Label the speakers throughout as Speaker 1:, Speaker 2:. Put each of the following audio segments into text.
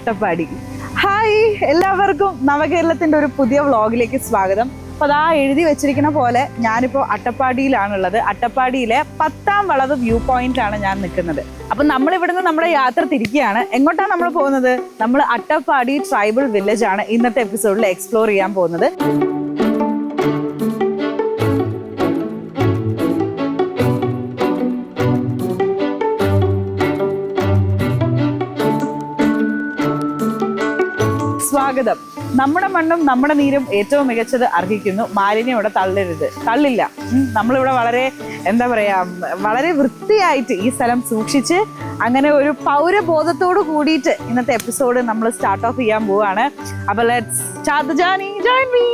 Speaker 1: Attappadi. Hi എല്ലാവർക്കും നവകേരളത്തിന്റെ ഒരു പുതിയ വ്ളോഗിലേക്ക് സ്വാഗതം. അപ്പൊ അതാ എഴുതി വെച്ചിരിക്കുന്ന പോലെ ഞാനിപ്പോൾ അട്ടപ്പാടിയിലാണുള്ളത്. അട്ടപ്പാടിയിലെ പത്താം വളവ് വ്യൂ പോയിന്റിലാണ് ഞാൻ നിൽക്കുന്നത്. അപ്പൊ നമ്മൾ ഇവിടുന്ന് നമ്മുടെ യാത്ര തിരിക്കുകയാണ്. എങ്ങോട്ടാണ് നമ്മൾ പോകുന്നത്? നമ്മൾ അട്ടപ്പാടി ട്രൈബൽ വില്ലേജ് ആണ് ഇന്നത്തെ എപ്പിസോഡിൽ എക്സ്പ്ലോർ ചെയ്യാൻ പോകുന്നത്. സ്വാഗതം. നമ്മുടെ മണ്ണും നമ്മുടെ നീരും ഏറ്റവും മികച്ചത് അർഹിക്കുന്നു മാലിന്യം ഇവിടെ തള്ളരുത്. തള്ളില്ല. നമ്മളിവിടെ വളരെ എന്താ പറയാ വളരെ വൃത്തിയായിട്ട് ഈ സ്ഥലം സൂക്ഷിച്ച് അങ്ങനെ ഒരു പൗരബോധത്തോട് കൂടിയിട്ട് ഇന്നത്തെ എപ്പിസോഡ് നമ്മൾ സ്റ്റാർട്ട് ഓഫ് ചെയ്യാൻ പോവാണ്. അപ്പോൾ ലെറ്റ്സ് ജോയിൻ മീ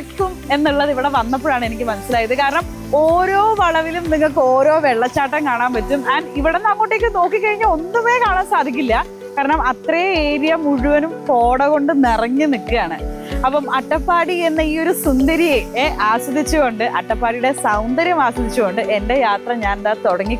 Speaker 1: സുന്ദരിയാക്കും എന്നുള്ളത് ഇവിടെ വന്നപ്പോഴാണ് എനിക്ക് മനസ്സിലായത്. കാരണം ഓരോ വളവിലും നിങ്ങൾക്ക് ഓരോ വെള്ളച്ചാട്ടം കാണാൻ പറ്റും. ആൻഡ് ഇവിടെ നിന്ന് അങ്ങോട്ടേക്ക് നോക്കിക്കഴിഞ്ഞാൽ ഒന്നുമേ കാണാൻ സാധിക്കില്ല. കാരണം അത്രേ ഏരിയ മുഴുവനും കോട കൊണ്ട് നിറഞ്ഞു നിൽക്കുകയാണ്. അപ്പം അട്ടപ്പാടി എന്ന ഈ ഒരു സുന്ദരിയെ ആസ്വദിച്ചുകൊണ്ട് അട്ടപ്പാടിയുടെ സൗന്ദര്യം ആസ്വദിച്ചുകൊണ്ട് എന്റെ യാത്ര ഞാൻ എന്താ തുടങ്ങി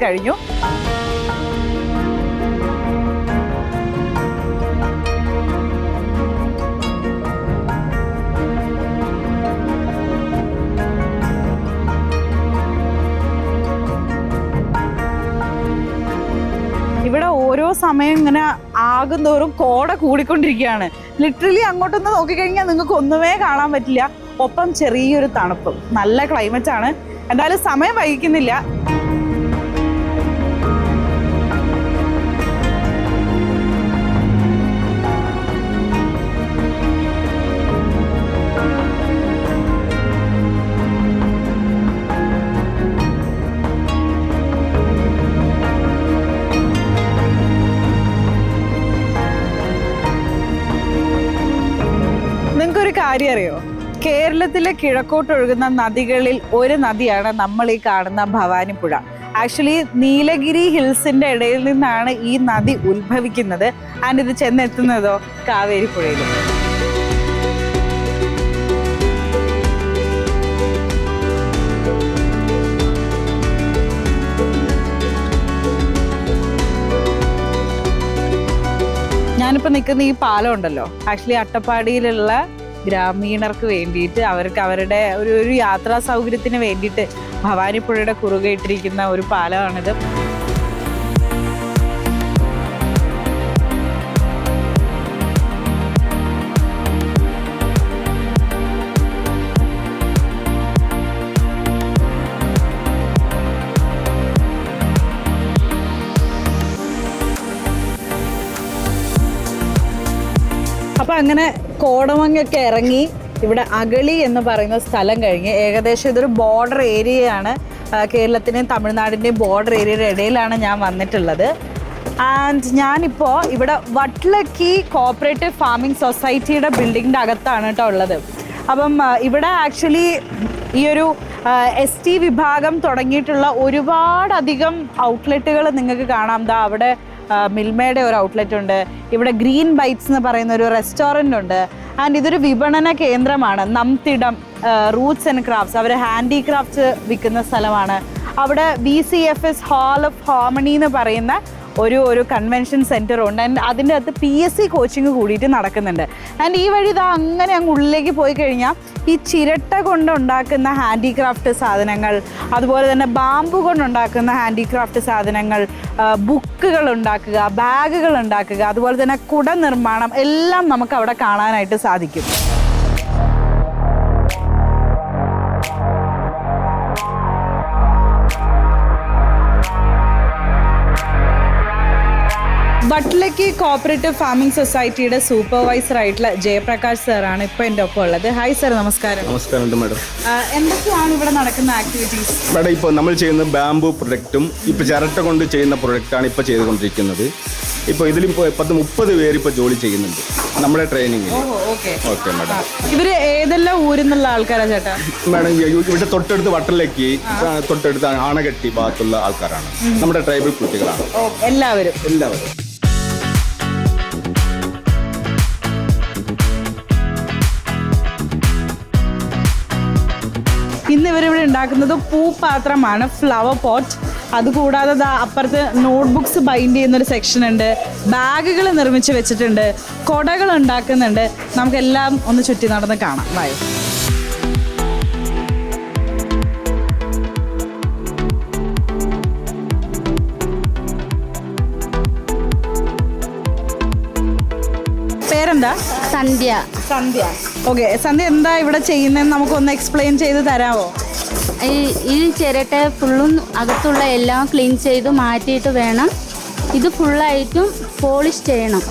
Speaker 1: ആകും തോറും കോട കൂടിക്കൊണ്ടിരിക്കുകയാണ്. ലിറ്ററലി അങ്ങോട്ടൊന്ന് നോക്കിക്കഴിഞ്ഞാൽ നിങ്ങൾക്ക് ഒന്നുമേ കാണാൻ പറ്റില്ല. ഒപ്പം ചെറിയൊരു തണുപ്പ്. നല്ല ക്ലൈമറ്റ് ആണ്. എന്തായാലും സമയം വൈകിക്കുന്നില്ല. കാര്യം അറിയോ കേരളത്തിലെ കിഴക്കോട്ടൊഴുകുന്ന നദികളിൽ ഒരു നദിയാണ് നമ്മൾ ഈ കാണുന്ന ഭവാനിപ്പുഴ. ആക്ച്വലി നീലഗിരി ഹിൽസിന്റെ ഇടയിൽ നിന്നാണ് ഈ നദി ഉത്ഭവിക്കുന്നത്. ആൻഡ് ഇത് ചെന്നെത്തുന്നതോ? കാവേരി പുഴയിൽ ഞാനിപ്പോൾ നിൽക്കുന്ന ഈ പാലം ഉണ്ടല്ലോ. ആക്ച്വലി അട്ടപ്പാടിയിലുള്ള ഗ്രാമീണർക്ക് വേണ്ടിയിട്ട് അവർക്ക് അവരുടെ ഒരു ഒരു യാത്രാ സൗകര്യത്തിന് വേണ്ടിയിട്ട് ഭവാനിപ്പുഴയുടെ കുറുകെ ഇട്ടിരിക്കുന്ന ഒരു പാലമാണിത്. അപ്പൊ അങ്ങനെ കോടമങ്ങൊക്കെ ഇറങ്ങി ഇവിടെ അഗളി എന്ന് പറയുന്ന സ്ഥലം കഴിഞ്ഞ് ഏകദേശം ഇതൊരു ബോർഡർ ഏരിയയാണ് കേരളത്തിന്റെയും തമിഴ്നാടിന്റെയും ബോർഡർ ഏരിയയുടെ ഇടയിലാണ് ഞാൻ വന്നിട്ടുള്ളത്. ആൻഡ് ഞാനിപ്പോൾ ഇവിടെ വട്ട്ലക്കി കോപ്പറേറ്റീവ് ഫാമിംഗ് സൊസൈറ്റിയുടെ ബിൽഡിങ്ങിന്റെ അകത്താണ് കേട്ടോ ഉള്ളത്. അപ്പം ഇവിടെ ആക്ച്വലി ഈ ഒരു എസ് ടി വിഭാഗം തുടങ്ങിയിട്ടുള്ള ഒരുപാടധികം ഔട്ട്ലെറ്റുകൾ നിങ്ങൾക്ക് കാണാം. ദാ അവിടെ മിൽമയുടെ ഒരു ഔട്ട്ലെറ്റ് ഉണ്ട്. ഇവിടെ ഗ്രീൻ ബൈറ്റ്സ് എന്ന് പറയുന്ന ഒരു റെസ്റ്റോറന്റ് ഉണ്ട്. ആൻഡ് ഇതൊരു വിപണന കേന്ദ്രമാണ്. നംതിടം റൂട്ട്സ് ആൻഡ് ക്രാഫ്റ്റ്സ് അവർ ഹാൻഡിക്രാഫ്റ്റ്സ് വിൽക്കുന്ന സ്ഥലമാണ്. അവിടെ B C F S hall of harmony എന്ന് പറയുന്ന ഒരു ഒരു കൺവെൻഷൻ സെന്റർ ഉണ്ട്. ആൻഡ് അതിന്റെ അകത്ത് പി എസ് സി കോച്ചിങ് കൂടിയിട്ട് നടക്കുന്നുണ്ട്. ആൻഡ് ഈ വഴി ഇതാ അങ്ങനെ അങ്ങ് ഉള്ളിലേക്ക് പോയി കഴിഞ്ഞാൽ ഈ ചിരട്ട കൊണ്ടുണ്ടാക്കുന്ന ഹാൻഡിക്രാഫ്റ്റ് സാധനങ്ങൾ അതുപോലെ തന്നെ ബാമ്പു കൊണ്ടുണ്ടാക്കുന്ന ഹാൻഡിക്രാഫ്റ്റ് സാധനങ്ങൾ ബുക്കുകൾ ഉണ്ടാക്കുക ബാഗുകൾ ഉണ്ടാക്കുക അതുപോലെ തന്നെ കുട നിർമ്മാണം എല്ലാം നമുക്ക് അവിടെ കാണാനായിട്ട് സാധിക്കും. ബട്ട്ലക്കി കോപ്പറേറ്റീവ് ഫാമിംഗ് സൊസൈറ്റിയുടെ സൂപ്പർവൈസർ ആയിട്ടുള്ള ജയപ്രകാശ് സാറാണ് ഇപ്പോൾ എന്റെ ഒപ്പം ഉള്ളത്. ഹായ് സാർ നമസ്കാരം.
Speaker 2: നമസ്കാരം മാഡം
Speaker 1: എന്തൊക്കെയാണ് ഇവിടെ നടക്കുന്ന ആക്ടിവിറ്റീസ്
Speaker 2: മാഡം ഇപ്പോൾ നമ്മൾ ചെയ്യുന്ന ബാംബു പ്രൊഡക്റ്റും ഇപ്പോൾ ചിരട്ട കൊണ്ട് ചെയ്യുന്ന പ്രൊഡക്റ്റാണ് ഇപ്പോൾ ചെയ്തുകൊണ്ടിരിക്കുന്നത്. ഇപ്പോൾ ഇതിലിപ്പോൾ പത്ത് മുപ്പത് പേര് ഇപ്പോൾ ജോലി ചെയ്യുന്നുണ്ട് നമ്മുടെ ട്രെയിനിങ്
Speaker 1: ഓക്കെ.
Speaker 2: മാഡം
Speaker 1: ഇവർ ഏതെല്ലാം ഊരിൽ നിന്നുള്ള ആൾക്കാരാ ചേട്ടാ?
Speaker 2: മാഡം ഇവിടെ തൊട്ടടുത്ത് വട്ടലേക്ക് തൊട്ടടുത്ത് ആണകെട്ടി ഭാഗത്തുള്ള ആൾക്കാരാണ്. നമ്മുടെ ട്രൈബൽ കുട്ടികളാണ്.
Speaker 1: എല്ലാവരും.
Speaker 2: എല്ലാവരും.
Speaker 1: ഇന്ന് ഇവരിവിടെ ഉണ്ടാക്കുന്നത് പൂപാത്രമാണ് ഫ്ലവർ പോട്ട് അതുകൂടാതെ അപ്പുറത്ത് നോട്ട്ബുക്സ് ബൈൻഡ് ചെയ്യുന്ന ഒരു സെക്ഷൻ ഉണ്ട്. ബാഗുകൾ നിർമ്മിച്ച് വെച്ചിട്ടുണ്ട്. കൊടകൾ ഉണ്ടാക്കുന്നുണ്ട്. നമുക്കെല്ലാം ഒന്ന് ചുറ്റി നടന്ന് കാണാം. വായു പേരെന്താ?
Speaker 3: സന്ധ്യ.
Speaker 1: സന്ധ്യ. ഓക്കെ സന്ധ്യ എന്താ ഇവിടെ ചെയ്യുന്നതെന്ന് നമുക്കൊന്ന് എക്സ്പ്ലെയിൻ ചെയ്ത് തരാമോ
Speaker 3: ഈ ചിരട്ടെ ഫുള്ളും അകത്തുള്ള എല്ലാം ക്ലീൻ ചെയ്ത് മാറ്റിയിട്ട് വേണം. ഇത് ഫുള്ളായിട്ടും പോളിഷ് ചെയ്യണം.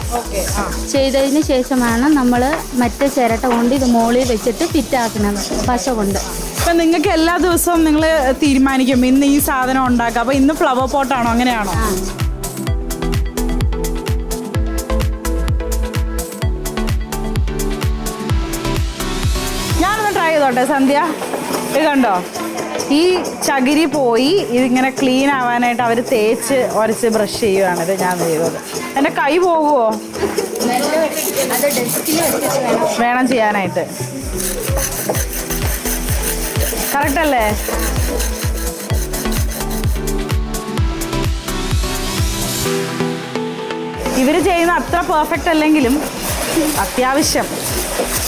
Speaker 3: ചെയ്തതിന് ശേഷമാണ് നമ്മൾ മറ്റേ ചിരട്ട കൊണ്ട് ഇത് മോളിൽ വെച്ചിട്ട് ഫിറ്റാക്കുന്നത് പശ കൊണ്ട്.
Speaker 1: അപ്പം നിങ്ങൾക്ക് എല്ലാ ദിവസവും നിങ്ങൾ തീരുമാനിക്കും ഇന്ന് ഈ സാധനം ഉണ്ടാക്കാം. അപ്പൊ ഇന്ന് ഫ്ലവർ പോട്ടാണോ അങ്ങനെയാണോ? ട്രൈ സന്ധ്യ? ഇത് കണ്ടോ ഈ ചകിരി പോയി ഇതിങ്ങനെ ക്ലീൻ ആവാനായിട്ട് അവർ തേച്ച് ഉരച്ച് ബ്രഷ് ചെയ്യുകയാണ് ഇത് ഞാൻ ചെയ്തത്. എന്റെ കൈ പോകുമോ
Speaker 3: വേണം
Speaker 1: ചെയ്യാനായിട്ട്. കറക്റ്റ് അല്ലേ? ഇവർ ചെയ്യുന്ന അത്ര പെർഫെക്റ്റ് അല്ലെങ്കിലും അത്യാവശ്യം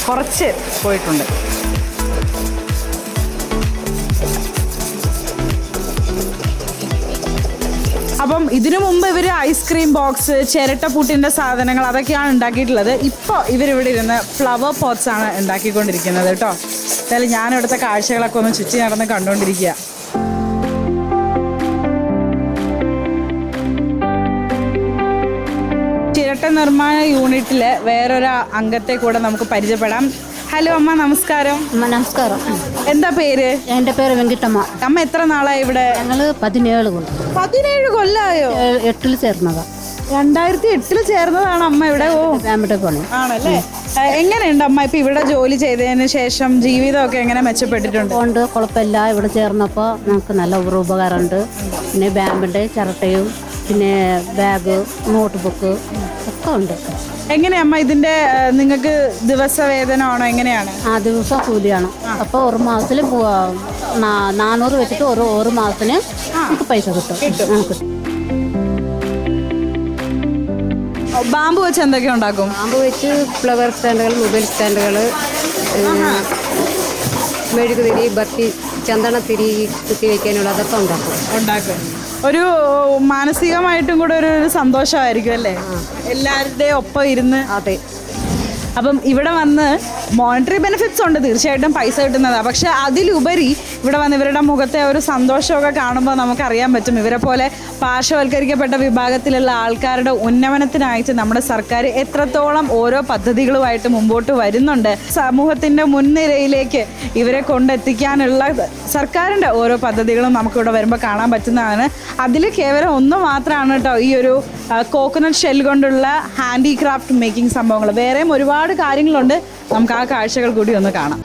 Speaker 1: കുറച്ച് പോയിട്ടുണ്ട്. അപ്പം ഇതിനു മുമ്പ് ഇവർ ഐസ്ക്രീം ബോക്സ് ചിരട്ട ചിരട്ടപ്പൂട്ടിന്റെ സാധനങ്ങൾ അതൊക്കെയാണ് ഉണ്ടാക്കിയിട്ടുള്ളത്. ഇപ്പോൾ ഇവരിവിടെ ഇരുന്ന് ഫ്ലവർ പോട്ട്സ് ആണ് ഉണ്ടാക്കിക്കൊണ്ടിരിക്കുന്നത് കേട്ടോ. എന്തായാലും ഞാൻ ഇവിടുത്തെ കാഴ്ചകളൊക്കെ ഒന്ന് ചുറ്റി നടന്ന് കണ്ടുകൊണ്ടിരിക്കുക ചിരട്ട നിർമ്മാണ യൂണിറ്റിലെ വേറൊരു അംഗത്തെ കൂടെ നമുക്ക് പരിചയപ്പെടാം. ഹലോ അമ്മ നമസ്കാരം.
Speaker 3: അമ്മ നമസ്കാരം.
Speaker 1: എന്താ പേര്?
Speaker 3: എന്റെ പേര് വെങ്കിട്ടമ്മ.
Speaker 1: അമ്മ എത്ര നാളായി ഇവിടെ?
Speaker 3: ഞങ്ങൾ പതിനേഴ് കൊല്ലം.
Speaker 1: പതിനേഴ് കൊല്ലായോ?
Speaker 3: എട്ടിൽ ചേർന്നതാ.
Speaker 1: രണ്ടായിരത്തി എട്ടിൽ ചേർന്നതാണ് അമ്മ ഇവിടെ. ഓ.
Speaker 3: ഫാമിലി പണി.
Speaker 1: ആണല്ലേ? എങ്ങനെയുണ്ട് അമ്മ ഇപ്പൊ ഇവിടെ ജോലി ചെയ്തതിന് ശേഷം? ജീവിതമൊക്കെ എങ്ങനെ മെച്ചപ്പെട്ടിട്ടുണ്ട്?
Speaker 3: ഉണ്ട് കുഴപ്പമില്ല. ഇവിടെ ചേർന്നപ്പോൾ നമുക്ക് നല്ല ഒരു ഉപകാരമുണ്ട്. പിന്നെ ബാമ്പിന്റെ ചിരട്ടയും പിന്നെ ബാഗ് നോട്ട് ബുക്ക് ഒക്കെ ഉണ്ട്.
Speaker 1: എങ്ങനെയാ അമ്മ ഇതിന്റെ നിങ്ങൾക്ക് ദിവസവേതനമാണോ എങ്ങനെയാണ്?
Speaker 3: ആ ദിവസം കൂലിയാണ് അപ്പോൾ ഒരു മാസത്തിൽ നാനൂറ് വെച്ചിട്ട് ഒരു ഒരു മാസത്തിന് നമുക്ക് പൈസ കിട്ടും.
Speaker 1: ബാമ്പു വെച്ച് എന്തൊക്കെ ഉണ്ടാക്കും?
Speaker 4: ബാമ്പു വെച്ച് ഫ്ലവർ സ്റ്റാൻഡുകൾ മൊബൈൽ സ്റ്റാൻഡുകൾ മെഴുകുതിരി ബത്തി ചന്ദനത്തിരി കുത്തി വയ്ക്കാനുള്ള അതൊക്കെ ഉണ്ടാക്കും.
Speaker 1: ഉണ്ടാക്കും. ഒരു മാനസികമായിട്ടും കൂടെ ഒരു ഒരു സന്തോഷമായിരിക്കും അല്ലേ? എല്ലാവരുടെയും ഒപ്പം ഇരുന്ന്.
Speaker 4: അതെ.
Speaker 1: അപ്പം ഇവിടെ വന്ന് മോണിറ്ററി ബെനിഫിറ്റ്സ് ഉണ്ട് തീർച്ചയായിട്ടും പൈസ കിട്ടുന്നതാണ് പക്ഷെ അതിലുപരി ഇവിടെ വന്ന് ഇവരുടെ മുഖത്തെ ഒരു സന്തോഷമൊക്കെ കാണുമ്പോൾ നമുക്കറിയാൻ പറ്റും. ഇവരെ പോലെ പാർശ്വവൽക്കരിക്കപ്പെട്ട വിഭാഗത്തിലുള്ള ആൾക്കാരുടെ ഉന്നമനത്തിനായിട്ട് നമ്മുടെ സർക്കാർ എത്രത്തോളം ഓരോ പദ്ധതികളുമായിട്ട് മുമ്പോട്ട് വരുന്നുണ്ട്. സമൂഹത്തിന്റെ മുൻനിരയിലേക്ക് ഇവരെ കൊണ്ടെത്തിക്കാനുള്ള സർക്കാരിന്റെ ഓരോ പദ്ധതികളും നമുക്കിവിടെ വരുമ്പോൾ കാണാൻ പറ്റുന്നതാണ്. അതിൽ കേവലം ഒന്ന് മാത്രമാണ് കേട്ടോ ഈ ഒരു കോക്കനട്ട് ഷെൽ കൊണ്ടുള്ള ഹാൻഡിക്രാഫ്റ്റ് മേക്കിംഗ് സംഭവങ്ങൾ. വേറെയും ഒരുപാട് കാര്യങ്ങളുണ്ട്. നമുക്ക് ആ കാഴ്ചകൾ കൂടി ഒന്ന് കാണാം.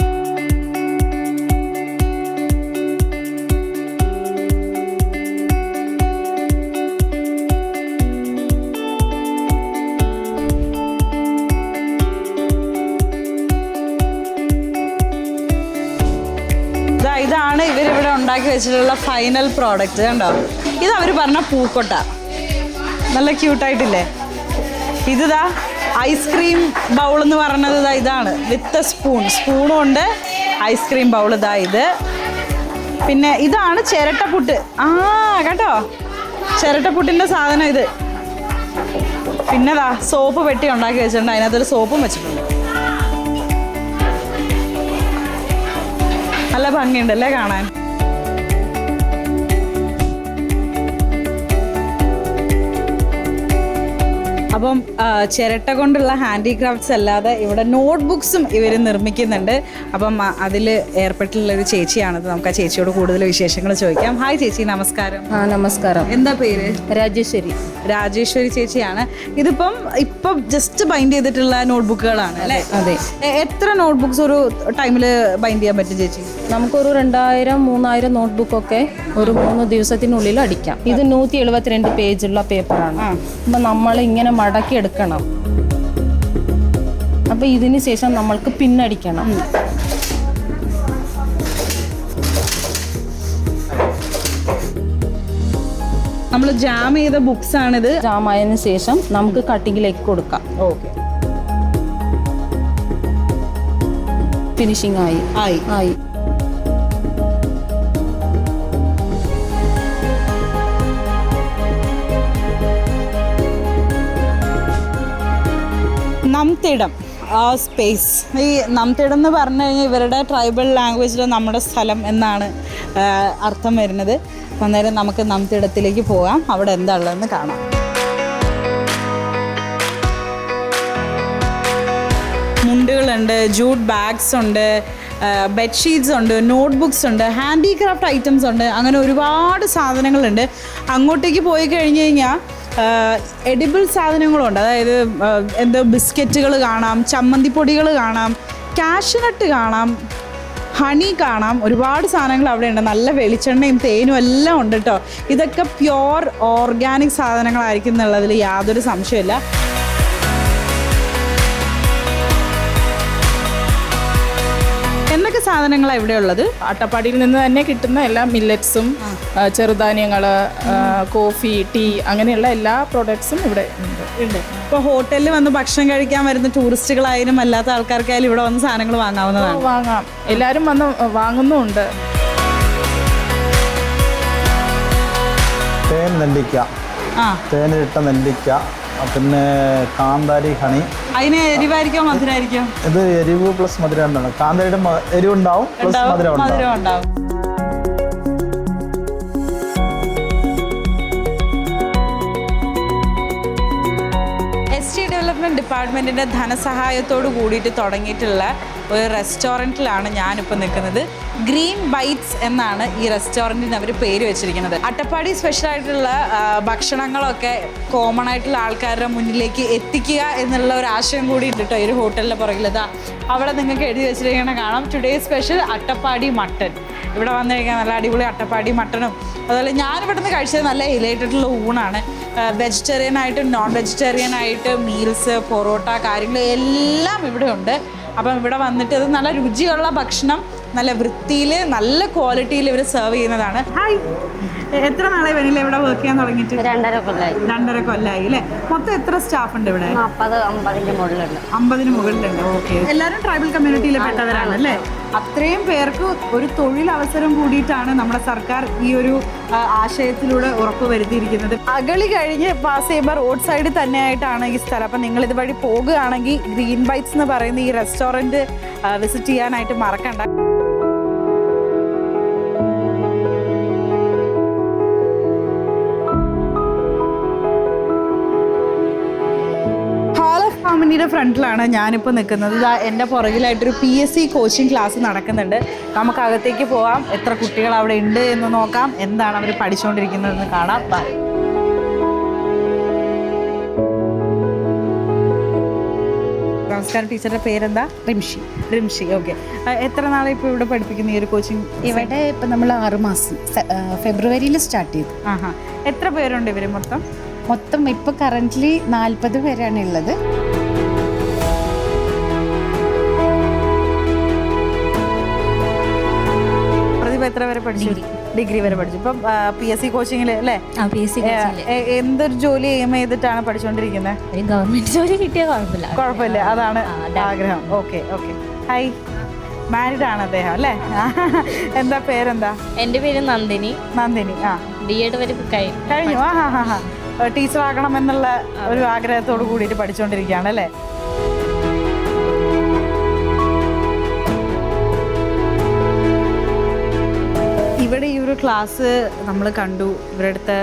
Speaker 1: ഇതാണ് ഇവരിവിടെ ഉണ്ടാക്കി വെച്ചിട്ടുള്ള ഫൈനൽ പ്രോഡക്റ്റ് കണ്ടോ? ഇത് അവർ പറഞ്ഞ പൂക്കൊട്ട. നല്ല ക്യൂട്ടായിട്ടില്ലേ ഇതാ ഐസ്ക്രീം ബൗൾ എന്ന് പറയുന്നത് ഇതാ ഇതാണ്. With spoon. സ്പൂണും ഉണ്ട് ഐസ്ക്രീം ബൗൾ ഇതാ ഇത്. പിന്നെ ഇതാണ് ചിരട്ടപ്പുട്ട്. ആ കേട്ടോ? ചിരട്ടപ്പുട്ടിന്റെ സാധനം ഇത്. പിന്നെ ദാ സോപ്പ് വെട്ടി ഉണ്ടാക്കി വെച്ചിട്ടുണ്ട്. അതിനകത്തൊരു സോപ്പും വെച്ചിട്ടുണ്ട്. നല്ല ഭംഗിയുണ്ടല്ലേ കാണാൻ? അപ്പം ചിരട്ട കൊണ്ടുള്ള ഹാൻഡിക്രാഫ്റ്റ്സ് അല്ലാതെ ഇവിടെ നോട്ട്ബുക്സും ഇവർ നിർമ്മിക്കുന്നുണ്ട്. അപ്പം അതിൽ ഏർപ്പെട്ടുള്ള ഒരു ചേച്ചിയാണത് നമുക്ക് ആ ചേച്ചിയോട് കൂടുതൽ വിശേഷങ്ങൾ ചോദിക്കാം. ഹായ് ചേച്ചി നമസ്കാരം.
Speaker 5: ആ നമസ്കാരം.
Speaker 1: എന്താ പേര്?
Speaker 5: രാജേശ്വരി.
Speaker 1: രാജേശ്വരി ചേച്ചിയാണ്. ഇതിപ്പം ഇപ്പം ജസ്റ്റ് ബൈൻഡ് ചെയ്തിട്ടുള്ള നോട്ട്ബുക്കുകളാണ് അല്ലേ?
Speaker 5: അതെ
Speaker 1: എത്ര നോട്ട്ബുക്സ് ഒരു ടൈമിൽ ബൈൻഡ് ചെയ്യാൻ പറ്റും ചേച്ചി?
Speaker 5: നമുക്കൊരു രണ്ടായിരം മൂന്നായിരം നോട്ട്ബുക്കൊക്കെ ഒരു മൂന്ന് ദിവസത്തിനുള്ളിൽ അടിക്കാം. ഇത് നൂറ്റി എഴുപത്തിരണ്ട് പേജുള്ള പേപ്പറാണ് അപ്പം നമ്മൾ ഇങ്ങനെ മടക്കി എടുക്കണം അപ്പൊ ഇതിന് ശേഷം നമ്മൾക്ക് പിന്നടിക്കണം.
Speaker 1: നമ്മൾ ജാം ചെയ്ത ബുക്സ് ആണിത്.
Speaker 5: ആയതിനു ശേഷം നമുക്ക് കട്ടിങ്ങിലേക്ക് കൊടുക്കാം.
Speaker 1: ഓക്കെ
Speaker 5: ഫിനിഷിംഗ് ആയി.
Speaker 1: ആയി.
Speaker 5: ആയി.
Speaker 1: നംതിടം ആ സ്പേസ് ഈ നംതിടം എന്ന് പറഞ്ഞു കഴിഞ്ഞാൽ ഇവരുടെ ട്രൈബൽ ലാംഗ്വേജിൽ നമ്മുടെ സ്ഥലം എന്നാണ് അർത്ഥം വരുന്നത്. അന്നേരം നമുക്ക് നംതിടത്തിലേക്ക് പോകാം. അവിടെ എന്താണുള്ളതെന്ന് കാണാം. മുണ്ടുകളുണ്ട് ജൂട്ട് ബാഗ്സ് ഉണ്ട് ബെഡ്ഷീറ്റ്സ് ഉണ്ട് നോട്ട്ബുക്സ് ഉണ്ട് ഹാൻഡിക്രാഫ്റ്റ് ഐറ്റംസ് ഉണ്ട്. അങ്ങനെ ഒരുപാട് സാധനങ്ങളുണ്ട്. അങ്ങോട്ടേക്ക് പോയി കഴിഞ്ഞ് കഴിഞ്ഞാൽ എഡിബിൾ സാധനങ്ങളുണ്ട്. അതായത് എന്തോ ബിസ്ക്കറ്റുകൾ കാണാം ചമ്മന്തിപ്പൊടികൾ കാണാം കാഷ്നട്ട് കാണാം ഹണി കാണാം. ഒരുപാട് സാധനങ്ങൾ അവിടെ ഉണ്ട് നല്ല വെളിച്ചെണ്ണയും തേനും എല്ലാം ഉണ്ട് കേട്ടോ ഇതൊക്കെ പ്യോർ ഓർഗാനിക് സാധനങ്ങളായിരിക്കും എന്നുള്ളതിൽ യാതൊരു സംശയമില്ല സാധനങ്ങളാണ് ഇവിടെ ഉള്ളത്
Speaker 6: അട്ടപ്പാടിയിൽ നിന്ന് തന്നെ കിട്ടുന്ന എല്ലാ മില്ലറ്റ്സും ചെറുധാന്യങ്ങൾ കോഫി ടീ അങ്ങനെയുള്ള എല്ലാ പ്രോഡക്ട്സും ഇവിടെ ഉണ്ട്.
Speaker 1: ഉണ്ട്. ഇപ്പോൾ ഹോട്ടലിൽ വന്ന് ഭക്ഷണം കഴിക്കാൻ വരുന്ന ടൂറിസ്റ്റുകളായാലും അല്ലാത്ത ആൾക്കാർക്കായാലും ഇവിടെ വന്ന് സാധനങ്ങൾ വാങ്ങാവുന്നതാണ്.
Speaker 6: വാങ്ങാം. എല്ലാവരും വന്ന് വാങ്ങുന്നുമുണ്ട്.
Speaker 7: തേൻ നെല്ലിക്ക. തേനിട്ട നെല്ലിക്ക. പിന്നെ കാന്താരി ഹണി.
Speaker 1: അതിന് എരിവായിരിക്കോ മധുരമായിരിക്കോ
Speaker 7: ഇത് എരിവ് പ്ലസ് മധുരം ഉണ്ടാവും കാന്താരിയുടെ എരിവുണ്ടാവും എരിവ് ഉണ്ടാവും പ്ലസ് മധുരം ഉണ്ടാവും
Speaker 1: മധുരം ഡിപ്പാർട്ട്മെന്റിന്റെ ധനസഹായത്തോട് കൂടിയിട്ട് തുടങ്ങിയിട്ടുള്ള ഒരു റെസ്റ്റോറന്റിലാണ് ഞാനിപ്പോൾ നിൽക്കുന്നത്. ഗ്രീൻ ബൈറ്റ്സ് എന്നാണ് ഈ റെസ്റ്റോറന്റിന് അവർ പേര് വെച്ചിരിക്കുന്നത്. അട്ടപ്പാടി സ്പെഷ്യലായിട്ടുള്ള ഭക്ഷണങ്ങളൊക്കെ കോമൺ ആയിട്ടുള്ള ആൾക്കാരുടെ മുന്നിലേക്ക് എത്തിക്കുക എന്നുള്ള ഒരു ആശയം കൂടി ഉണ്ട് കേട്ടോ ഈ ഒരു ഹോട്ടലിന്റെ പുറകിലതാ അവിടെ നിങ്ങൾക്ക് എഴുതി വെച്ചിരിക്കണ കാണാം. Today special Attappadi mutton. ഇവിടെ വന്നു കഴിഞ്ഞാൽ നല്ല അടിപൊളി അട്ടപ്പാടി മട്ടനും അതുപോലെ ഞാൻ നിന്ന് കഴിച്ചത് നല്ല ഇലയിട്ടിട്ടുള്ള ഊണാണ്. വെജിറ്റേറിയൻ ആയിട്ടും നോൺ വെജിറ്റേറിയൻ ആയിട്ട് മീൽസ് പൊറോട്ട കാര്യങ്ങൾ എല്ലാം ഇവിടെ ഉണ്ട്. അപ്പം ഇവിടെ വന്നിട്ട് ഇത് നല്ല രുചിയുള്ള ഭക്ഷണം നല്ല വൃത്തിയിൽ നല്ല ക്വാളിറ്റിയിൽ ഇവർ സെർവ് ചെയ്യുന്നതാണ്. ഹായ് എത്ര നാളെ വനില ഇവിടെ വർക്ക് ചെയ്യാൻ തുടങ്ങിയിട്ട്?
Speaker 3: രണ്ടര കൊല്ലായി.
Speaker 1: രണ്ടര കൊല്ലായി അല്ലേ? മൊത്തം എത്ര സ്റ്റാഫ് ഉണ്ട് ഇവിടെ?
Speaker 3: അമ്പതിന് മുകളിലുണ്ട്.
Speaker 1: അമ്പതിന് മുകളിലുണ്ട്. ഓക്കെ. എല്ലാവരും ട്രൈബൽ കമ്മ്യൂണിറ്റിയിൽ പെട്ടവരാണ് അല്ലേ? അത്രയും പേർക്ക് ഒരു തൊഴിലവസരം കൂടിയിട്ടാണ് നമ്മുടെ സർക്കാർ ഈ ഒരു ആശയത്തിലൂടെ ഉറപ്പുവരുത്തിയിരിക്കുന്നത്. അകളി കഴിഞ്ഞ് പാസ് ചെയ്യുമ്പോൾ റോഡ് സൈഡിൽ തന്നെയായിട്ടാണ് ഈ സ്ഥലം. അപ്പം നിങ്ങൾ ഇതുവഴി പോകുകയാണെങ്കിൽ ഗ്രീൻ ബൈറ്റ്സ് എന്ന് പറയുന്ന ഈ റെസ്റ്റോറന്റ് വിസിറ്റ് ചെയ്യാനായിട്ട് മറക്കണ്ട. ഹാർമണിയുടെ ഫ്രണ്ടിലാണ് ഞാനിപ്പോൾ നിൽക്കുന്നത്. ഇതാ എന്റെ പുറകിലായിട്ടൊരു P S C coaching class നടക്കുന്നുണ്ട്. നമുക്ക് അകത്തേക്ക് പോവാം. എത്ര കുട്ടികൾ അവിടെ ഉണ്ട് എന്ന് നോക്കാം. എന്താണ് അവർ പഠിച്ചുകൊണ്ടിരിക്കുന്നതെന്ന് കാണാം. ബൈ നമസ്കാരം. ടീച്ചറുടെ പേരെന്താ? റിംഷി. റിംഷി. ഓക്കെ എത്ര നാളെ ഇപ്പോൾ ഇവിടെ പഠിപ്പിക്കുന്ന ഈ ഒരു കോച്ചിങ്
Speaker 8: ഇവിടെ ഇപ്പം നമ്മൾ ആറ് മാസം. ഫെബ്രുവരിയിൽ സ്റ്റാർട്ട് ചെയ്തു.
Speaker 1: ആഹാ. എത്ര പേരുണ്ട് ഇവർ മൊത്തം?
Speaker 8: മൊത്തം ഇപ്പോൾ കറന്റ്ലി നാൽപ്പത് പേരാണ് ഉള്ളത്.
Speaker 1: പഠിച്ചു. ഡിഗ്രി. വരെ പഠിച്ചു. ഇപ്പം പി എസ് സി കോച്ചിങ്ങിൽ അല്ലേ?
Speaker 9: പി എസ് സി
Speaker 1: എന്തൊരു ജോലി എയിം ചെയ്തിട്ടാണ് പഠിച്ചുകൊണ്ടിരിക്കുന്നത്
Speaker 9: ഒരു ഗവൺമെന്റ് ജോലി കിട്ടിയാൽ കുഴപ്പമില്ല.
Speaker 1: കുഴപ്പമില്ല. അതാണ് ആഗ്രഹം. Okay okay. ഹായ് മാരീഡ് ആണ് അദ്ദേഹം അല്ലേ? എന്താ പേരെന്താ?
Speaker 9: എന്റെ പേര് നന്ദിനി.
Speaker 1: നന്ദിനി ആ.
Speaker 9: ഡി എഡ് വരെ കഴിഞ്ഞു.
Speaker 1: ആ ഹാ ഹാ ഹാ ടീച്ചർ ആകണം എന്നുള്ള ഒരു ആഗ്രഹത്തോട് കൂടിയിട്ട് പഠിച്ചുകൊണ്ടിരിക്കുകയാണ് അല്ലേ? ക്ലാസ് നമ്മൾ കണ്ടു. ഇവരുടെ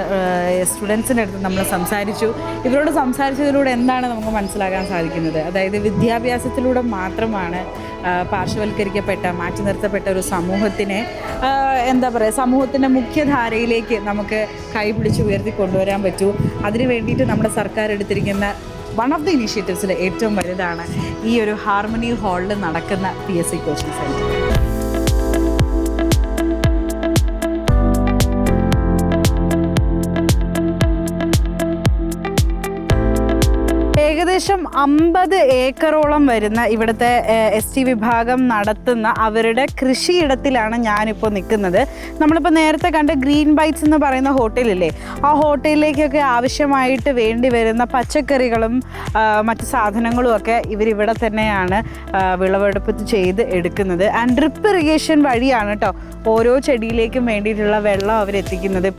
Speaker 1: സ്റ്റുഡൻസിന്റെ അടുത്ത് നമ്മൾ സംസാരിച്ചു. ഇവരോട് സംസാരിച്ചതിലൂടെ എന്താണ് നമുക്ക് മനസ്സിലാക്കാൻ സാധിക്കുന്നത്? അതായത് വിദ്യാഭ്യാസത്തിലൂടെ മാത്രമാണ് പാർശ്വവൽക്കരിക്കപ്പെട്ട മാറ്റി നിർത്തപ്പെട്ട ഒരു സമൂഹത്തിനെ എന്താ പറയുക സമൂഹത്തിന്റെ മുഖ്യധാരയിലേക്ക് നമുക്ക് കൈപിടിച്ച് ഉയർത്തി കൊണ്ടുവരാൻ പറ്റൂ. അതിനു വേണ്ടിയിട്ട് നമ്മുടെ സർക്കാർ എടുത്തിരിക്കുന്ന വൺ ഓഫ് ദി ഇനീഷ്യേറ്റീവ്സിൽ ഏറ്റവും വലുതാണ് ഈ ഒരു ഹാർമണി ഹാളിൽ നടക്കുന്ന P S C coaching centre ഏകദേശം അമ്പത് ഏക്കറോളം വരുന്ന ഇവിടുത്തെ എസ് ടി വിഭാഗം നടത്തുന്ന അവരുടെ കൃഷിയിടത്തിലാണ് ഞാനിപ്പോൾ നിൽക്കുന്നത്. നമ്മളിപ്പോൾ നേരത്തെ കണ്ട ഗ്രീൻ ബൈറ്റ്സ് എന്ന് പറയുന്ന ഹോട്ടലില്ലേ ആ ഹോട്ടലിലേക്കൊക്കെ ആവശ്യമായിട്ട് വേണ്ടി വരുന്ന പച്ചക്കറികളും മറ്റു സാധനങ്ങളും ഒക്കെ ഇവരിവിടെ തന്നെയാണ് വിളവെടുപ്പ് ചെയ്ത് എടുക്കുന്നത്. ആൻഡ് ഡ്രിപ്പ് ഇറിഗേഷൻ വഴിയാണ് കേട്ടോ ഓരോ ചെടിയിലേക്കും വേണ്ടിയിട്ടുള്ള വെള്ളം അവരെത്തിക്കുന്നത്.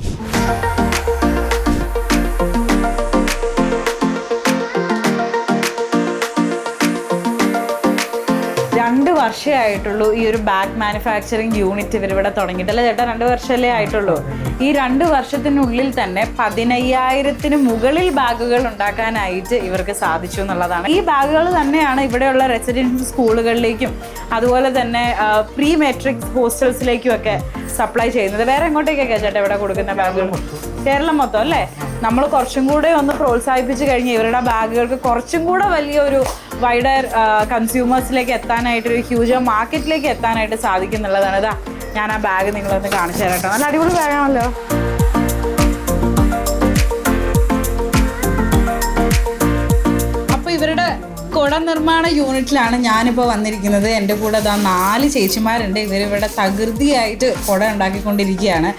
Speaker 1: രണ്ട് വർഷമേ ആയിട്ടുള്ളൂ ഈ ഒരു ബാഗ് മാനുഫാക്ചറിങ് യൂണിറ്റ് ഇവരിവിടെ തുടങ്ങിയിട്ട് അല്ലേ ചേട്ടാ? രണ്ട് വർഷമല്ലേ ആയിട്ടുള്ളൂ. ഈ രണ്ട് വർഷത്തിനുള്ളിൽ തന്നെ പതിനയ്യായിരത്തിന് മുകളിൽ ബാഗുകൾ ഉണ്ടാക്കാനായിട്ട് ഇവർക്ക് സാധിച്ചു എന്നുള്ളതാണ്. ഈ ബാഗുകൾ തന്നെയാണ് ഇവിടെയുള്ള റെസിഡൻഷ്യൽ സ്കൂളുകളിലേക്കും അതുപോലെ തന്നെ പ്രീ മെട്രിക് ഹോസ്റ്റൽസിലേക്കും ഒക്കെ സപ്ലൈ ചെയ്യുന്നത്. വേറെ എങ്ങോട്ടേക്കൊക്കെ ചേട്ടാ ഇവിടെ കൊടുക്കുന്ന ബാഗുകൾ? കേരളം മൊത്തം അല്ലേ? നമ്മൾ കുറച്ചും കൂടെ ഒന്ന് പ്രോത്സാഹിപ്പിച്ച് കഴിഞ്ഞ് ഇവരുടെ ബാഗുകൾക്ക് കുറച്ചും കൂടെ വലിയൊരു വൈഡർ കൺസ്യൂമേഴ്സിലേക്ക് എത്താനായിട്ട് ഒരു ഹ്യൂജ് മാർക്കറ്റിലേക്ക് എത്താനായിട്ട് സാധിക്കുന്നുള്ളതാണ്. ഇതാ ഞാൻ ആ ബാഗ് നിങ്ങളൊന്ന് കാണിച്ചു തരാം കേട്ടോ. നല്ല അടിപൊളി ബാഗാണല്ലോ അപ്പോൾ ഇവരുടെ കുട നിർമ്മാണ യൂണിറ്റിലാണ് ഞാനിപ്പോൾ വന്നിരിക്കുന്നത്. എന്റെ കൂടെ ദാ നാല് ചേച്ചിമാരുണ്ട്. ഇവരിവിടെ തകൃതിയായിട്ട് കുട ഉണ്ടാക്കിക്കൊണ്ടിരിക്കുകയാണ്.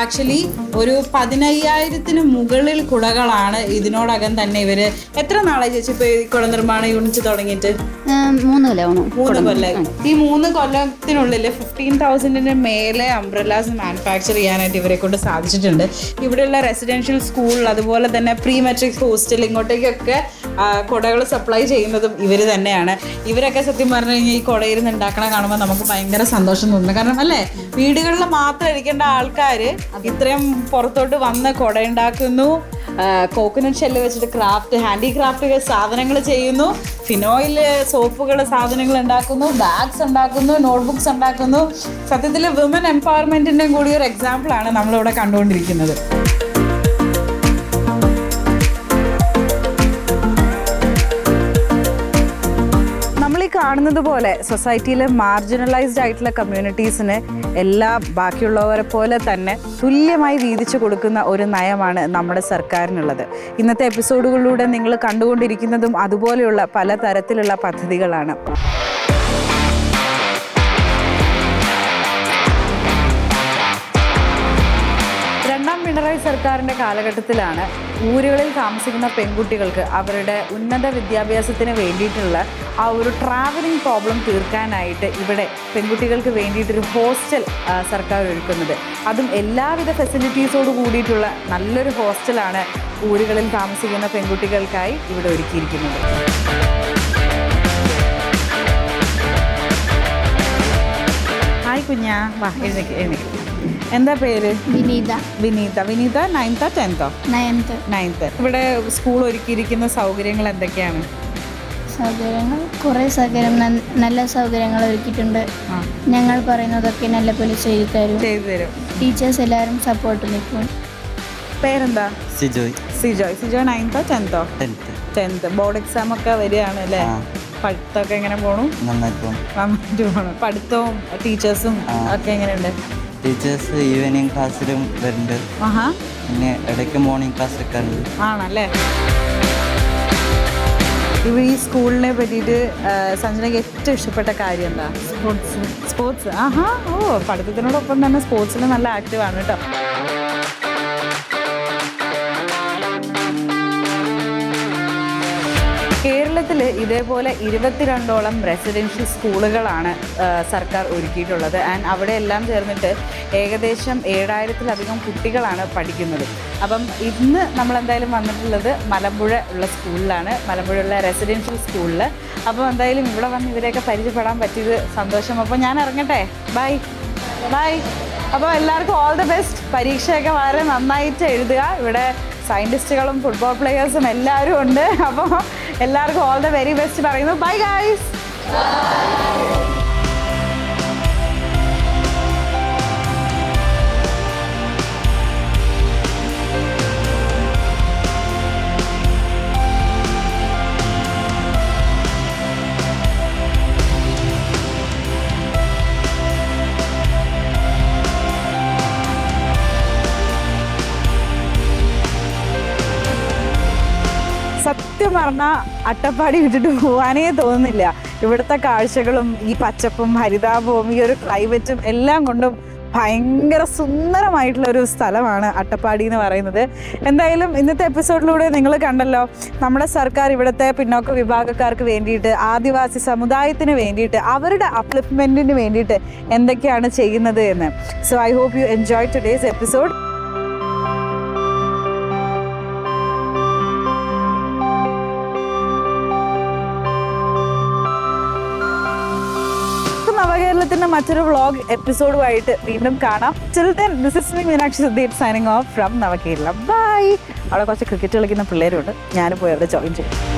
Speaker 1: ആക്ച്വലി ഒരു പതിനയ്യായിരത്തിന് മുകളിൽ കുടകളാണ് ഇതിനോടകം തന്നെ ഇവർ എത്ര നാളായി ചേച്ചി ഇപ്പോൾ ഈ കുട നിർമ്മാണ യൂണിറ്റ് തുടങ്ങിയിട്ട്?
Speaker 3: മൂന്ന് കൊല്ലം
Speaker 1: മൂന്ന് കൊല്ലം. ഈ മൂന്ന് കൊല്ലത്തിനുള്ളിൽ ഫിഫ്റ്റീൻ തൗസൻഡിന് മേലെ അംബ്രല്ലാസ് മാനുഫാക്ചർ ചെയ്യാനായിട്ട് ഇവരെ കൊണ്ട് സാധിച്ചിട്ടുണ്ട്. ഇവിടെയുള്ള റെസിഡൻഷ്യൽ സ്കൂൾ അതുപോലെ തന്നെ പ്രീ മെട്രിക് ഹോസ്റ്റൽ ഇങ്ങോട്ടേക്കൊക്കെ കുടകൾ സപ്ലൈ ചെയ്യുന്നതും ഇവർ തന്നെയാണ്. ഇവരൊക്കെ സത്യം പറഞ്ഞു കഴിഞ്ഞാൽ ഈ കുടയിരുന്ന് ഉണ്ടാക്കണ കാണുമ്പോൾ നമുക്ക് ഭയങ്കര സന്തോഷം തോന്നുന്നു കാരണം അല്ലേ? വീടുകളിൽ മാത്രം ഇരിക്കേണ്ട ആൾക്കാർ ഇത്രയും പുറത്തോട്ട് വന്ന് കുട ഉണ്ടാക്കുന്നു കോക്കനട്ട് ഷെല്ല് വെച്ചിട്ട് ക്രാഫ്റ്റ് ഹാൻഡിക്രാഫ്റ്റ് സാധനങ്ങൾ ചെയ്യുന്നു. ഫിനോയിൽ സോപ്പുകൾ സാധനങ്ങൾ ഉണ്ടാക്കുന്നു ബാഗ്സ് ഉണ്ടാക്കുന്നു നോട്ട്ബുക്സ് ഉണ്ടാക്കുന്നു സത്യത്തിൽ വിമൻ എംപവർമെന്റിന്റെയും കൂടി ഒരു എക്സാമ്പിളാണ് നമ്മളിവിടെ കണ്ടുകൊണ്ടിരിക്കുന്നത്. കാണുന്നത് പോലെ സൊസൈറ്റിയിലെ മാർജിനലൈസ്ഡ് ആയിട്ടുള്ള കമ്മ്യൂണിറ്റീസിന് എല്ലാ ബാക്കിയുള്ളവരെ പോലെ തന്നെ തുല്യമായി വീതിച്ചു കൊടുക്കുന്ന ഒരു നയമാണ് നമ്മുടെ സർക്കാരിനുള്ളത്. ഇന്നത്തെ എപ്പിസോഡുകളിലൂടെ നിങ്ങൾ കണ്ടുകൊണ്ടിരിക്കുന്നതും അതുപോലെയുള്ള പല തരത്തിലുള്ള പദ്ധതികളാണ്. പിണറായി സർക്കാരിന്റെ കാലഘട്ടത്തിലാണ് ഊരുകളിൽ താമസിക്കുന്ന പെൺകുട്ടികൾക്ക് അവരുടെ ഉന്നത വിദ്യാഭ്യാസത്തിന് വേണ്ടിയിട്ടുള്ള ആ ഒരു ട്രാവലിംഗ് പ്രോബ്ലം തീർക്കാനായിട്ട് ഇവിടെ പെൺകുട്ടികൾക്ക് വേണ്ടിയിട്ടൊരു ഹോസ്റ്റൽ സർക്കാർ ഒരുക്കുന്നത്. അതും എല്ലാവിധ ഫെസിലിറ്റീസോട് കൂടിയിട്ടുള്ള നല്ലൊരു ഹോസ്റ്റലാണ് ഊരുകളിൽ താമസിക്കുന്ന പെൺകുട്ടികൾക്കായി ഇവിടെ ഒരുക്കിയിരിക്കുന്നത്. ഹായ് കുഞ്ഞാ. വാ എഴുന്നേക്ക് എഴുന്നേക്ക്. എന്താ പേര്?
Speaker 8: വിനീത.
Speaker 1: വിനീത. വിനീത നയൻത്തോ ടെൻത്തോ
Speaker 8: നയൻത്ത്
Speaker 1: നയൻത്ത് ഇവിടെ സ്കൂൾ ഒരുക്കിയിരിക്കുന്ന സൗകര്യങ്ങൾ എന്തൊക്കെയാണ്?
Speaker 8: സൗകര്യങ്ങൾ? കുറേ സൗകര്യം. നൻ- നല്ല സൗകര്യങ്ങൾ ഒരുക്കിയിട്ടുണ്ട്.
Speaker 1: ആ.
Speaker 8: ഞങ്ങൾ പറയുന്നതൊക്കെ നല്ല പോലെ ചെയ്തു തരും
Speaker 1: ചെയ്തു തരും
Speaker 8: ടീച്ചേഴ്സ് എല്ലാവരും സപ്പോർട്ട് നിൽക്കും.
Speaker 1: പേരെന്താ?
Speaker 10: സിജോയ്.
Speaker 1: സിജോയ്. സിജോയ് നയൻത്തോ ടെൻത്തോ
Speaker 10: ടെൻത്ത്
Speaker 1: ടെൻത്ത് ബോർഡ് എക്സാം ഒക്കെ വരികയാണ് അല്ലേ?
Speaker 10: ആ.
Speaker 1: പഠിത്തമൊക്കെ എങ്ങനെ പോണു?
Speaker 10: നന്നായിട്ട് പോകും
Speaker 1: നന്നായിട്ട് പോണു. പഠിത്തവും ടീച്ചേഴ്സും
Speaker 10: ആ.
Speaker 1: ഒക്കെ എങ്ങനെയുണ്ട്?
Speaker 10: ടീച്ചേഴ്സ് ഈവനിങ് ക്ലാസ്സിലും വരുന്നുണ്ട്. പിന്നെ ഇടയ്ക്ക് മോർണിംഗ് ക്ലാസ് വെക്കാറുണ്ട്
Speaker 1: ആണല്ലേ? ഇവ ഈ സ്കൂളിനെ പറ്റിയിട്ട് സഞ്ജനയ്ക്ക് ഏറ്റവും ഇഷ്ടപ്പെട്ട കാര്യം എന്താ? സ്പോർട്സ് സ്പോർട്സ് ആഹാ. ഓ പഠിത്തത്തിനോടൊപ്പം തന്നെ സ്പോർട്സിൽ നല്ല ആക്റ്റീവ് ആണ് കേട്ടോ. കേരളത്തിൽ ഇതേപോലെ ഇരുപത്തിരണ്ടോളം റെസിഡൻഷ്യൽ സ്കൂളുകളാണ് സർക്കാർ ഒരുക്കിയിട്ടുള്ളത്. ആൻഡ് അവിടെ എല്ലാം ചേർന്നിട്ട് ഏകദേശം ഏഴായിരത്തിലധികം കുട്ടികളാണ് പഠിക്കുന്നത്. അപ്പം ഇന്ന് നമ്മൾ എന്തായാലും വന്നിട്ടുള്ളത് മലമ്പുഴ ഉള്ള സ്കൂളിലാണ് മലമ്പുഴയുള്ള റെസിഡൻഷ്യൽ സ്കൂളിൽ അപ്പം എന്തായാലും ഇവിടെ വന്ന് ഇവരെയൊക്കെ പരിചയപ്പെടാൻ പറ്റിയത് സന്തോഷം. അപ്പോൾ ഞാൻ ഇറങ്ങട്ടെ. ബൈ. ബൈ. അപ്പോൾ എല്ലാവർക്കും ഓൾ ദി ബെസ്റ്റ്. പരീക്ഷയൊക്കെ വളരെ നന്നായിട്ട് എഴുതുക. ഇവിടെ സയന്റിസ്റ്റുകളും ഫുട്ബോൾ പ്ലെയേഴ്സും എല്ലാവരും ഉണ്ട്. അപ്പോൾ എല്ലാവർക്കും ഓൾ ദ വെരി ബെസ്റ്റ് പറയുന്നു. ബൈ ഗൈസ് പറഞ്ഞാൽ അട്ടപ്പാടി വിട്ടിട്ട് പോകാനേ തോന്നുന്നില്ല. ഇവിടുത്തെ കാഴ്ചകളും ഈ പച്ചപ്പും ഹരിതാപവും ഈ ഒരു ക്ലൈമറ്റും എല്ലാം കൊണ്ടും ഭയങ്കര സുന്ദരമായിട്ടുള്ള ഒരു സ്ഥലമാണ് അട്ടപ്പാടി എന്ന് പറയുന്നത്. എന്തായാലും ഇന്നത്തെ എപ്പിസോഡിലൂടെ നിങ്ങൾ കണ്ടല്ലോ നമ്മുടെ സർക്കാർ ഇവിടുത്തെ പിന്നോക്ക വിഭാഗക്കാർക്ക് വേണ്ടിയിട്ട് ആദിവാസി സമുദായത്തിന് വേണ്ടിയിട്ട് അവരുടെ അപ്ലിപ്മെന്റിന് വേണ്ടിയിട്ട് എന്തൊക്കെയാണ് ചെയ്യുന്നത് എന്ന്. So I hope you enjoy today's episode മറ്റൊരു വ്ളോഗ് എപ്പിസോഡുമായിട്ട് വീണ്ടും കാണാം. Chill then Meenakshi Sudeep signing off from Navakeralam bye അവിടെ കുറച്ച് ക്രിക്കറ്റ് കളിക്കുന്ന പിള്ളേരുണ്ട്. ഞാനും പോയി അവിടെ ജോയിൻ ചെയ്യും.